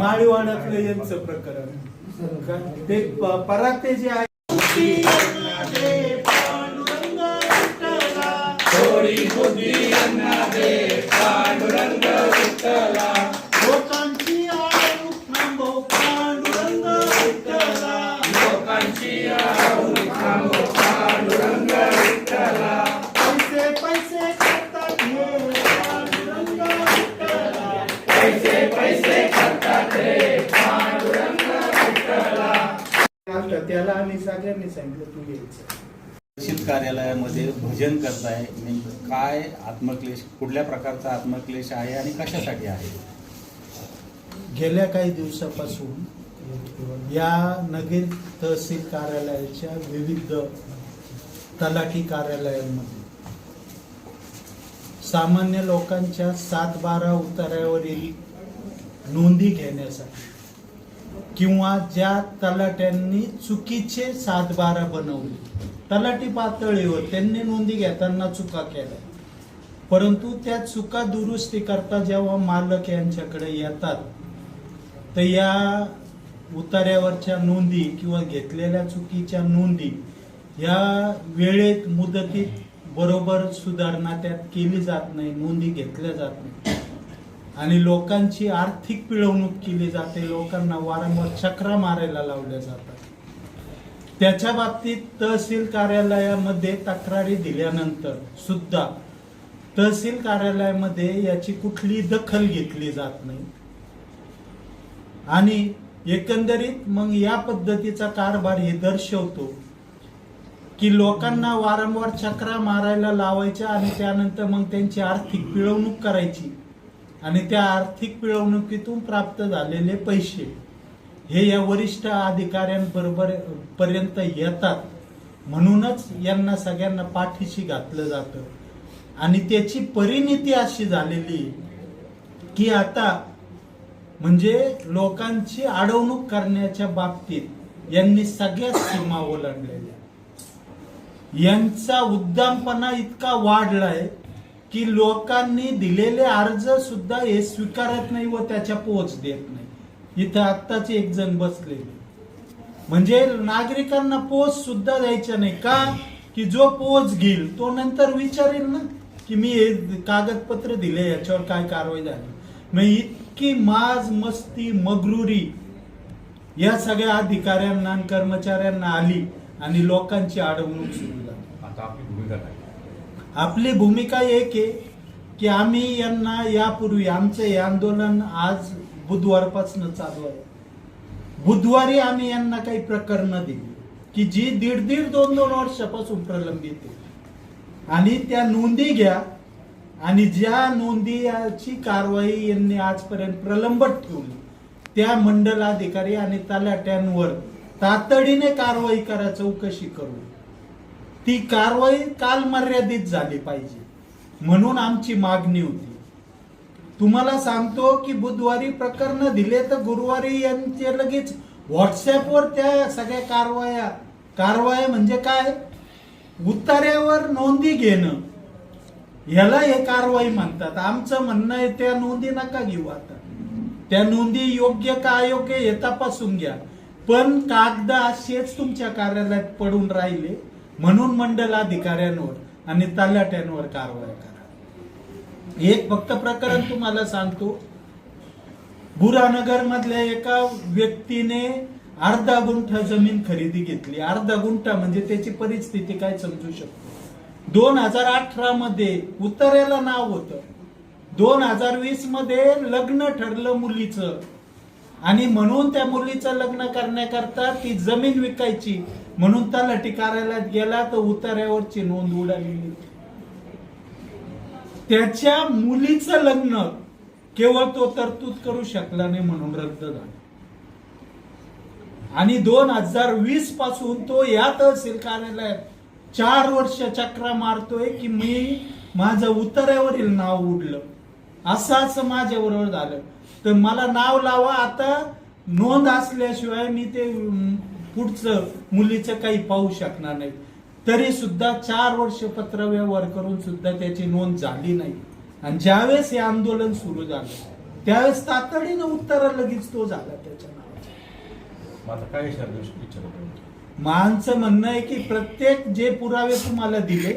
माळीवाड्यातलं यांचं प्रकरण काय? ते प- पराते जे आहे आता त्याला आम्ही सगळ्यांनी सांगितलं तू तहसील कार्यालयामध्ये भजन करताय नेमकं काय आत्मक्लेश कुठल्या प्रकारचा आत्मक्लेश आहे आणि कशासाठी आहे? गेल्या काही दिवसापासून या नगीर तहसील कार्यालयाच्या विविध तलाठी कार्यालयांमध्ये सामान्य लोकांच्या सात बारा उतार्यावरील नोंदी घेण्यासाठी किंवा ज्या तलाट्यांनी चुकीचे सातबारा बनवले. तलाठी पातळीवर त्यांनी नोंदी घेताना चुका केल्या. परंतु त्या चुका दुरुस्ती करता जेव्हा मालक यांच्याकडे येतात तर या उतार्यावरच्या नोंदी किंवा घेतलेल्या चुकीच्या नोंदी या वेळेत मुदतीत बरोबर सुधारणा त्यात केली जात नाही नोंदी घेतल्या जात नाही. आणि लोकांची आर्थिक पिळवणूक केली जाते लोकांना वारंवार चक्रा मारायला लावल्या जातात. त्याच्या बाबतीत तहसील कार्यालयामध्ये तक्रारी दिल्यानंतर सुद्धा तहसील कार्यालयामध्ये याची कुठली दखल घेतली जात नाही. आणि एकंदरीत मग या पद्धतीचा कारभार हे दर्शवतो की लोकांना वारंवार चक्रा मारायला लावायच्या आणि त्यानंतर मग त्यांची आर्थिक पिळवणूक करायची. आणि त्या आर्थिक पिळवणुकीतून प्राप्त झालेले पैसे हे या वरिष्ठ अधिकाऱ्यांबरोबर पर्यंत येतात. म्हणूनच यांना सगळ्यांना पाठीशी घातलं जातं. आणि त्याची परिणिती अशी झालेली की आता म्हणजे लोकांची अडवणूक करण्याच्या बाबतीत यांनी सगळ्या सीमा ओलांडलेल्या. यांचा उद्दामपणा इतका वाढलाय की लोकांनी दिलेले अर्ज सुद्धा हे स्वीकारत नाही व त्याच्या पोच देत नाही. इथं आत्ताच एक जण बसलेले म्हणजे नागरिकांना पोच सुद्धा द्यायचा नाही. का? की जो पोच घेईल तो नंतर विचारेल ना की मी हे कागदपत्र दिले याच्यावर काय कारवाई झाली. मग इतकी माज मस्ती मगरुरी या सगळ्या अधिकाऱ्यांना कर्मचाऱ्यांना आली आणि लोकांची अडवणूक सुरू झाली. आता आपली भूमिका काय? आपली भूमिका एक आहे की आम्ही यांना यापूर्वी आमचं हे आंदोलन आज बुधवारपासून चालू आहे. बुधवारी आम्ही यांना काही प्रकरणं दिली की जी दीड दीड दोन दोन वर्षापासून प्रलंबित आहे. आणि त्या नोंदी घ्या आणि ज्या नोंदीची कारवाई यांनी आजपर्यंत प्रलंबित ठेवली त्या मंडलाधिकारी आणि तलाट्यांवर तातडीने कारवाई करा चौकशी करू ती कारवाई काल मर्यादित झाली पाहिजे. म्हणून आमची मागणी होती. तुम्हाला सांगतो की बुधवारी प्रकरण दिले तर गुरुवारी यांचे लगेच व्हॉट्सॲपवर त्या सगळ्या कारवाया कारवाया म्हणजे काय? उतार्यावर नोंदी घेणं. याला हे कारवाई म्हणतात. आमचं म्हणणं आहे त्या नोंदी नका घेऊ आता. त्या नोंदी योग्य का अयोग्य हे तपासून घ्या. पण कागद असेच तुमच्या कार्यालयात पडून राहिले. म्हणून मंडल अधिकाऱ्यांवर आणि तलाट्यांवर कारवाई करा. एक फक्त प्रकरण तुम्हाला सांगतो. बुरानगर मधल्या एका व्यक्तीने अर्धा गुंठा जमीन खरेदी घेतली. अर्धा गुंठा म्हणजे त्याची परिस्थिती काय समजू शकतो? दोन हजार अठरा मध्ये उत्तरेला नाव होतं. दोन हजार वीसमध्ये लग्न ठरलं मुलीचं. आणि म्हणून त्या मुलीचं लग्न करण्याकरता ती जमीन विकायची. म्हणून त्याला कार्यालयात गेला तर उतार्यावरची नोंद उडालेली. त्याच्या मुलीचं लग्न केवळ तो तरतूद करू शकला नाही म्हणून रद्द झाला. आणि दोन हजार वीसपासून तो या तहसील कार्यालयात चार वर्ष चक्रा मारतोय की मी माझं उतार्यावरील नाव उडलं. असं असं माझ्याबरोबर झालं. तर मला नाव लावा आता. नोंद असल्याशिवाय मी ते पुढचं मुलीचं काही पाहू शकणार नाही. तरी सुद्धा चार वर्ष पत्रव्यवहार करून सुद्धा त्याची नोंद झाली नाही. आणि ज्यावेळेस हे आंदोलन सुरू झालं त्यावेळेस तातडीनं उत्तर लगेच तो झाला त्याच्या नावाचा काय? मानचं म्हणणं आहे की प्रत्येक जे पुरावे तुम्हाला दिले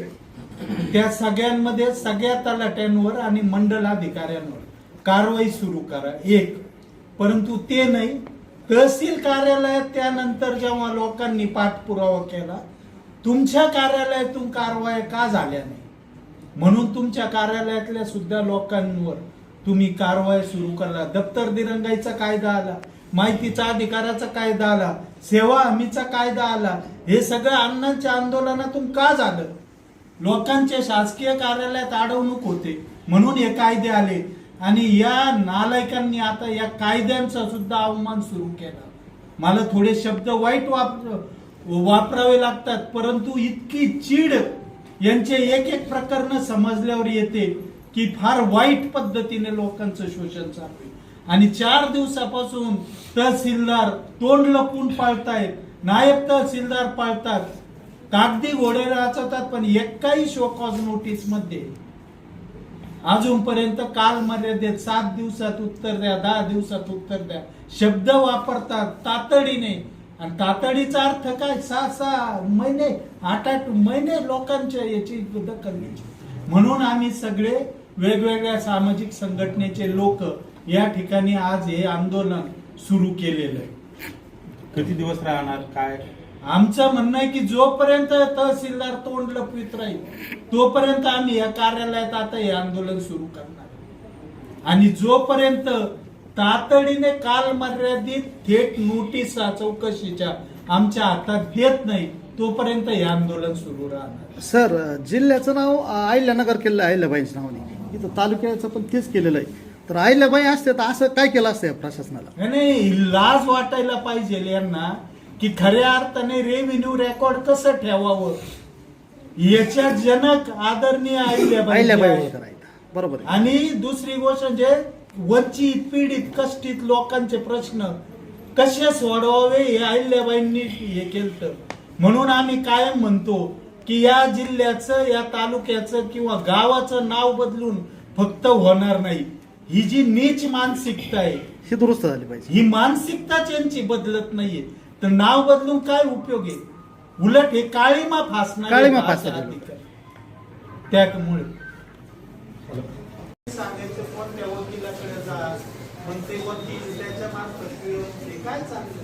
त्या सगळ्यांमध्ये सगळ्या तलाट्यांवर आणि मंडल अधिकाऱ्यांवर कारवाई सुरू करा. एक परंतु ते नाही तहसील कार्यालयात त्यानंतर जेव्हा लोकांनी पाठपुरावा केला तुमच्या कार्यालयातून कारवाया का झाल्या नाही? म्हणून तुमच्या कार्यालयातल्या सुद्धा लोकांवर तुम्ही कारवाई सुरू करा. दप्तर दिरंगाईचा कायदा आला माहितीचा अधिकाराचा कायदा आला सेवा हमीचा कायदा आला. हे सगळं अण्णांच्या आंदोलनातून का झालं? लोकांच्या शासकीय कार्यालयात अडवणूक होते म्हणून हे कायदे आले. आणि या नालायकांनी आता या कायद्यांचा सुद्धा अवमान सुरू केला. मला थोडे शब्द वाईट वापर वापरावे लागतात परंतु इतकी चीड यांचे एक एक प्रकरण समजल्यावर येते की फार वाईट पद्धतीने लोकांचं शोषण चालू आहे. आणि चार दिवसापासून तहसीलदार तोंड लपून पाळतायत नायब तहसीलदार पाळतात कागदी घोडे वाचवतात पण एकाही शोकॉज नोटीसमध्ये अजूनपर्यंत काल मर्यादेत सात दिवसात उत्तर द्या दहा दिवसात उत्तर द्या. शब्द वापरतात तातडीने. आणि तातडीचा अर्थ काय? सहा सहा महिने आठ आठ महिने लोकांच्या याची दखल घ्यायची. म्हणून आम्ही सगळे वेगवेगळ्या सामाजिक संघटनेचे लोक या ठिकाणी आज हे आंदोलन सुरू केलेलं आहे. किती दिवस राहणार? काय? आमचं म्हणणं आहे की जोपर्यंत तहसीलदार तोंड लपवित राहील तोपर्यंत आम्ही या कार्यालयात आता हे आंदोलन सुरू करणार. आणि जोपर्यंत तातडीने काल मर्यादित थेट नोटिसा चौकशीच्या आमच्या हातात देत नाही तोपर्यंत हे आंदोलन सुरू राहणार सर जिल्ह्याचं नाव अ, अहिल्यानगर केलेलं आहे अहिल्याबाईंच्या नावाने इथं तालुक्याचं पण तेच केलेलं आहे. तर अहिल्याबाई असते तर असं काय केलं असतं प्रशासनाला? नाही लाज वाटायला पाहिजे यांना. की खऱ्या अर्थाने रेव्हेन्यू रेकॉर्ड कसं ठेवावं? याच्या जनक आदरणीय अहिल्याबाई अहिल्याबाई आहे. होळकर आहेत बरोबर आणि दुसरी गोष्ट म्हणजे वंचित पीडित कष्टित लोकांचे प्रश्न कसे सोडवावे हे अहिल्याबाईंनी हे केलं म्हणून आम्ही कायम म्हणतो की या जिल्ह्याचं या तालुक्याचं किंवा गावाचं नाव बदलून फक्त होणार नाही. ही जी नीच मानसिकता आहे ही दुरुस्त झाली पाहिजे. ही मानसिकताच यांची बदलत नाहीये. तर नाव बदलून काय उपयोग आहे? उलट हे काळीमा फासणार काळीमा फासणार. त्यामुळे. सांगायचं कोणत्या वकिलाकडे जा पण ते वकील त्याच्या मार्फत काय चाललं